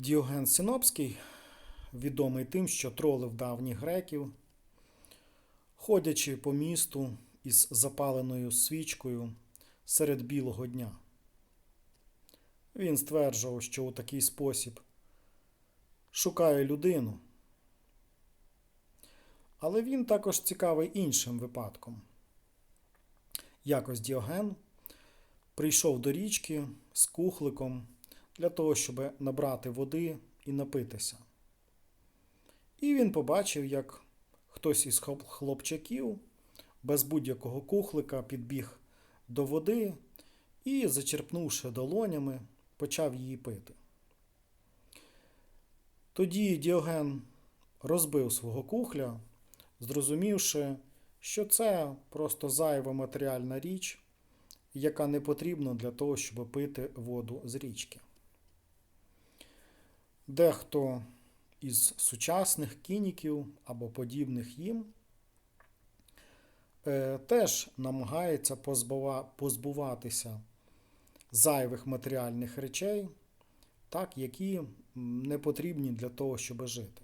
Діоген Синопський, відомий тим, що тролив давніх греків, ходячи по місту із запаленою свічкою серед білого дня. Він стверджував, що у такий спосіб шукає людину. Але він також цікавий іншим випадком. Якось Діоген прийшов до річки з кухликом для того, щоб набрати води і напитися. І він побачив, як хтось із хлопчаків без будь-якого кухлика підбіг до води і, зачерпнувши долонями, почав її пити. Тоді Діоген розбив свого кухля, зрозумівши, що це просто зайва матеріальна річ, яка не потрібна для того, щоб пити воду з річки. Дехто із сучасних кініків або подібних їм е, теж намагається позбуватися зайвих матеріальних речей, так, які не потрібні для того, щоб жити.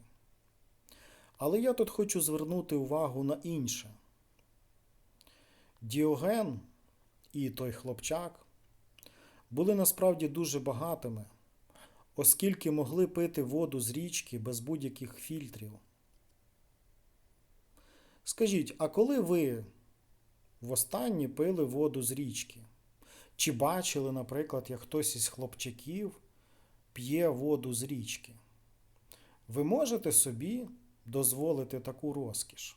Але я тут хочу звернути увагу на інше. Діоген і той хлопчак були насправді дуже багатими, оскільки могли пити воду з річки без будь-яких фільтрів. Скажіть, а коли ви востаннє пили воду з річки? Чи бачили, наприклад, як хтось із хлопчаків п'є воду з річки? Ви можете собі дозволити таку розкіш?